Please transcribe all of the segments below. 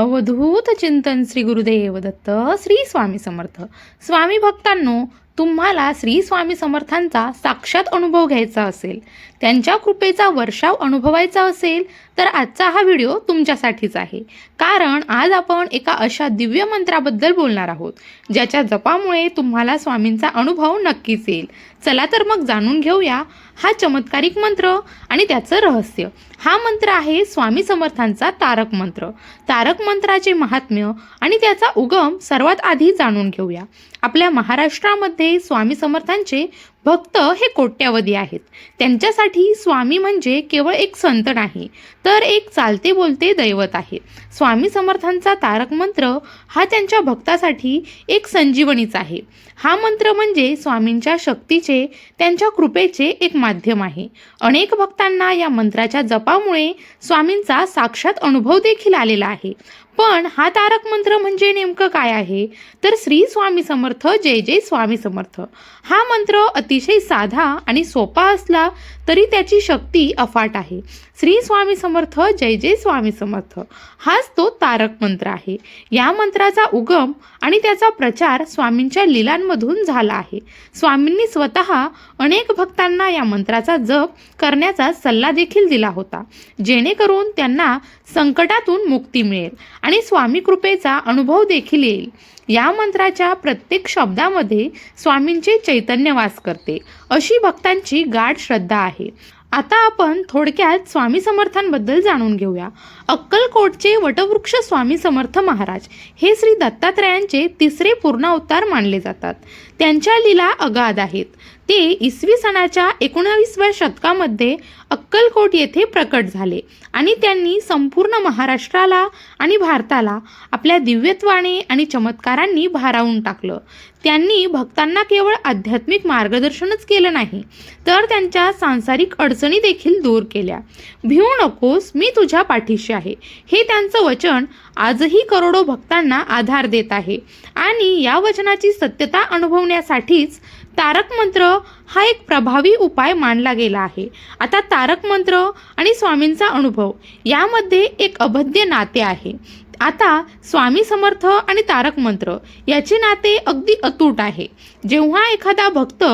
अवधूत चिंतन श्री गुरुदेव दत्त श्री स्वामी समर्थ स्वामी भक्तांनो तुम्हाला श्री स्वामी समर्थांचा साक्षात अनुभव घ्यायचा असेल त्यांच्या कृपेचा वर्षाव अनुभवायचा असेल तर आजचा हा व्हिडिओ तुमच्यासाठीच आहे. कारण आज आपण एका अशा दिव्य मंत्राबद्दल बोलणार आहोत ज्याच्या जपामुळे तुम्हाला स्वामींचा अनुभव नक्कीच येईल. चला तर मग जाणून घेऊया हा चमत्कारिक मंत्र आणि त्याचं रहस्य. हा मंत्र आहे स्वामी समर्थांचा तारक मंत्र. तारक मंत्राचे महात्म्य आणि त्याचा उगम सर्वात आधी जाणून घेऊया. आपल्या महाराष्ट्रामध्ये स्वामी समर्थांचे भक्त हे कोट्यावधी आहेत. त्यांच्यासाठी स्वामी म्हणजे केवळ एक संत नाही तर एक चालते बोलते दैवत आहे. स्वामी समर्थांचा तारक मंत्र हा त्यांच्या भक्तासाठी एक संजीवनीच आहे. हा मंत्र म्हणजे स्वामींच्या शक्तीचे त्यांच्या कृपेचे एक माध्यम आहे. अनेक भक्तांना या मंत्राच्या जपामुळे स्वामींचा साक्षात अनुभव देखील आलेला आहे. पण हा तारक मंत्र म्हणजे नेमकं काय आहे? तर श्री स्वामी समर्थ जय जय स्वामी समर्थ. हा मंत्र अतिशय साधा आणि सोपा असला तरी त्याची शक्ती अफाट आहे. श्री स्वामी समर्थ जय जय स्वामी समर्थ. हाच तो तारक मंत्र आहे. या मंत्राचा उगम आणि त्याचा प्रचार स्वामींच्या लीलांमधून झाला आहे. स्वामींनी स्वतः अनेक भक्तांना या मंत्राचा जप करण्याचा सल्ला देखील दिला होता. जेणेकरून त्यांना संकटातून मुक्ती मिळेल आणि स्वामी कृपेचा अनुभव देखील येईल. या मंत्राच्या प्रत्येक शब्दामध्ये स्वामींचे चैतन्य वास करते. अशी भक्तांची गाढ श्रद्धा आहे. आता आपण थोडक्यात स्वामी समर्थांबद्दल जाणून घेऊया. अक्कलकोटचे वटवृक्ष स्वामी समर्थ महाराज हे श्री दत्तात्रयांचे तिसरे पूर्ण अवतार मानले जातात. त्यांच्या लीला अगाध आहेत. ते इसवी सणाच्या एकोणावीसव्या शतकामध्ये अक्कलकोट येथे प्रकट झाले आणि त्यांनी संपूर्ण महाराष्ट्राला आणि भारताला आपल्या दिव्यत्वाने आणि चमत्कारांनी भारावून टाकलं. त्यांनी भक्तांना केवळ आध्यात्मिक मार्गदर्शनच केलं नाही तर त्यांच्या सांसारिक अडचणी देखील दूर केल्या. भिवू नकोस मी तुझ्या पाठीशी आहे. हे त्यांचं वचन आजही करोडो भक्तांना आधार देत आहे आणि या वचनाची सत्यता अनुभवण्यासाठीच तारक मंत्र हा एक प्रभावी उपाय मानला गेला आहे. आता तारक मंत्र आणि स्वामींचा अनुभव यामध्ये एक अभद्य नाते आहे. आता स्वामी समर्थ आणि तारक मंत्र याचे नाते अगदी अतूट आहे. जेव्हा एखादा भक्त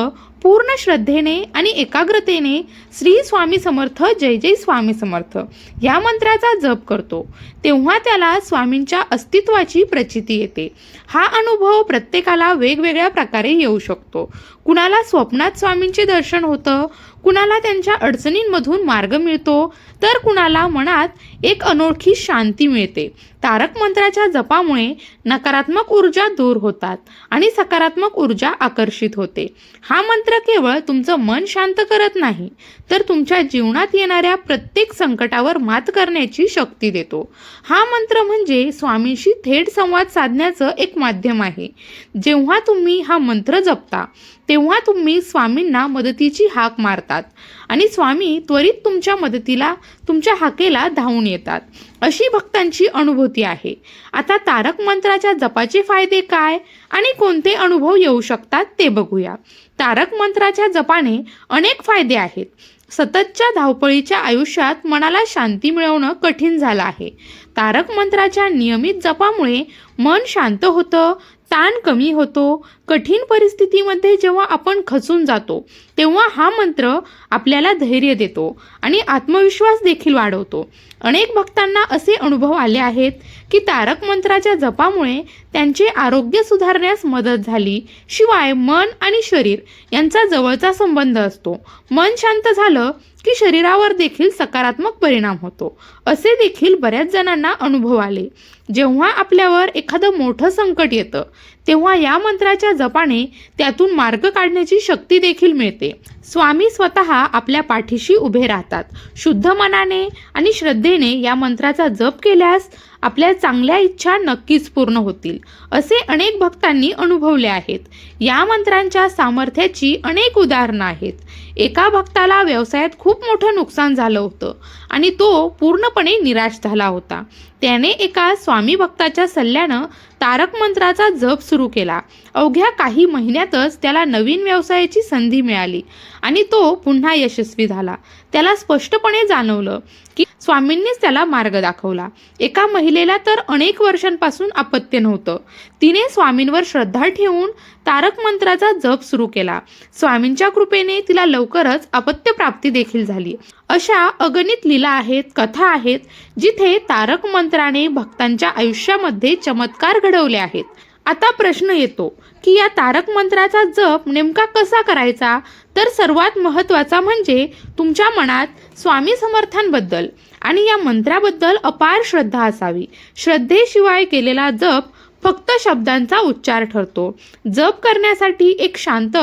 पूर्ण श्रद्धेने आणि एकाग्रतेने श्री स्वामी समर्थ जय जय स्वामी समर्थ या मंत्राचा जप करतो. तेव्हा त्याला स्वामींच्या अस्तित्वाची प्रचिती येते. हा अनुभव प्रत्येकाला वेगवेगळ्या प्रकारे येऊ शकतो. कुणाला स्वप्नात स्वामींचे दर्शन होतं कुणाला त्यांच्या अडचणींमधून मार्ग मिळतो तर कुणाला मनात एक अनोळखी शांती मिळते. तारक मंत्राच्या जपामुळे नकारात्मक ऊर्जा दूर होतात आणि सकारात्मक ऊर्जा आकर्षित होते. हा मंत्र केवळ तुमचं मन शांत करत नाही तर तुमच्या जीवनात येणाऱ्या प्रत्येक संकटावर मात करण्याची शक्ती देतो. हा मंत्र म्हणजे स्वामींशी थेट संवाद साधण्याचं एक माध्यम आहे. जेव्हा तुम्ही हा मंत्र जपता तेव्हा तुम्ही स्वामींना मदतीची हाक मारतात. आणि स्वामी त्वरित तुमच्या मदतीला तुमच्या हाकेला धावून येतात. अशी भक्तांची अनुभूती आहे. आता तारक मंत्राच्या जपाचे फायदे काय आणि कोणते अनुभव येऊ शकतात ते बघूया. तारक मंत्राच्या जपाने अनेक फायदे आहेत. सततच्या धावपळीच्या आयुष्यात मनाला शांती मिळवणं कठीण झालं आहे. तारक मंत्राच्या नियमित जपामुळे मन शांत होतं ताण कमी होतो कठीण परिस्थितीमध्ये जेव्हा आपण खचून जातो तेव्हा हा मंत्र आपल्याला धैर्य देतो आणि आत्मविश्वास देखील वाढवतो. अनेक भक्तांना असे अनुभव आले आहेत की तारक मंत्राच्या जपामुळे त्यांचे आरोग्य सुधारण्यास मदत झाली. शिवाय मन आणि शरीर यांचा जवळचा संबंध असतो. मन शांत झालं की शरीरावर देखील सकारात्मक परिणाम होतो. असे देखील बऱ्याच जणांना अनुभव आले. जेव्हा आपल्यावर एखादं मोठं संकट येतं तेव्हा या मंत्राच्या जपाने त्यातून मार्ग काढण्याची शक्ती देखील मिळते. स्वामी स्वतः आपल्या पाठीशी उभे राहतात. शुद्ध मनाने आणि श्रद्धेने या मंत्राचा जप केल्यास आपल्या चांगल्या इच्छा नक्कीच पूर्ण होतील असे अनेक भक्तांनी अनुभवले आहेत. या मंत्रांच्या सामर्थ्याची अनेक उदाहरणं आहेत. एका भक्ताला व्यवसायात खूप मोठं नुकसान झालं होतं आणि तो पूर्णपणे निराश झाला होता. त्याने एका स्वामी भक्ताच्या सल्ल्यानं तारक मंत्राचा जप सुरू केला. अवघ्या काही महिन्यातच त्याला नवीन व्यवसायाची संधी मिळाली आणि तो पुन्हा यशस्वी झाला. त्याला स्पष्टपणे जाणवलं की स्वामींनीच त्याला मार्ग दाखवला. एका महिलेला तर अनेक वर्षांपासून अपत्य नव्हतं. तिने स्वामींवर श्रद्धा ठेवून तारक मंत्राचा जप सुरू केला. स्वामींच्या कृपेने तिला लवकरच अपत्यप्राप्ती देखील झाली. अशा अगणित लीला आहेत कथा आहेत जिथे तारक मंत्राने भक्तांच्या आयुष्यामध्ये चमत्कार घडवले आहेत. आता प्रश्न येतो की या तारक मंत्राचा जप नेमका कसा करायचा? तर सर्वात महत्त्वाचा म्हणजे तुमच्या मनात स्वामी समर्थांबद्दल आणि या मंत्राबद्दल अपार श्रद्धा असावी. श्रद्धेशिवाय केलेला जप फक्त शब्दांचा उच्चार ठरतो. जप करण्यासाठी एक शांत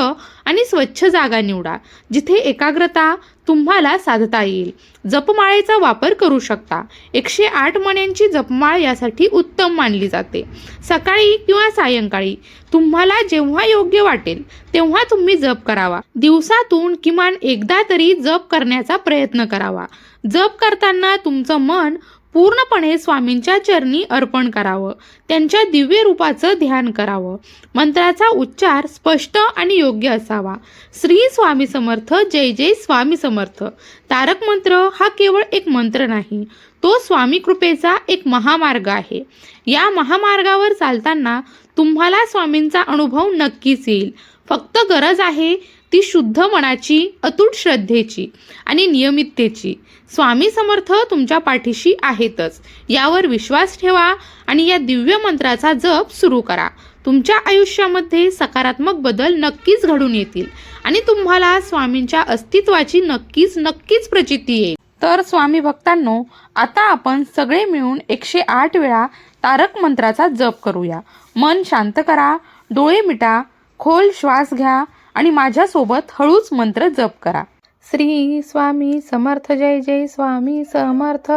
आणि स्वच्छ जागा निवडा जिथे एकाग्रता तुम्हाला साधता येईल. जपमाळेचा वापर करू शकता. एकशे आठ मण्यांची जपमाळ यासाठी उत्तम मानली जाते. सकाळी किंवा सायंकाळी तुम्हाला जेव्हा योग्य वाटेल तेव्हा तुम्ही जप करावा. दिवसातून किमान एकदा तरी जप करण्याचा प्रयत्न करावा. जप करताना तुमचं मन पूर्णपणे स्वामींच्या चरणी अर्पण करावं. त्यांच्या दिव्य रूपाचं ध्यान करावं. मंत्राचा उच्चार स्पष्ट आणि योग्य असावा. श्री स्वामी समर्थ जय जय स्वामी समर्थ. तारक मंत्र हा केवळ एक मंत्र नाही तो स्वामी कृपेचा एक महामार्ग आहे. या महामार्गावर चालताना तुम्हाला स्वामींचा अनुभव नक्कीच येईल. फक्त गरज आहे ती शुद्ध मनाची अतूट श्रद्धेची आणि नियमिततेची. स्वामी समर्थ तुमच्या पाठीशी आहेतच. यावर विश्वास ठेवा आणि या दिव्य मंत्राचा जप सुरू करा. तुमच्या आयुष्यामध्ये सकारात्मक बदल नक्कीच घडून येतील आणि तुम्हाला स्वामींच्या अस्तित्वाची नक्कीच नक्कीच प्रचिती येईल. तर स्वामी भक्तांनो आता आपण सगळे मिळून एकशे आठ वेळा तारक मंत्राचा जप करूया. मन शांत करा डोळे मिटा खोल श्वास घ्या आणि माझ्यासोबत हळूच मंत्र जप करा. श्री स्वामी समर्थ जय जय स्वामी समर्थ.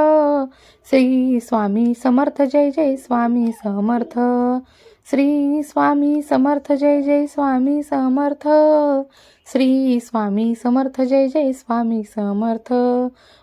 श्री स्वामी समर्थ जय जय स्वामी समर्थ. श्री स्वामी समर्थ जय जय स्वामी समर्थ. श्री स्वामी समर्थ जय जय स्वामी समर्थ.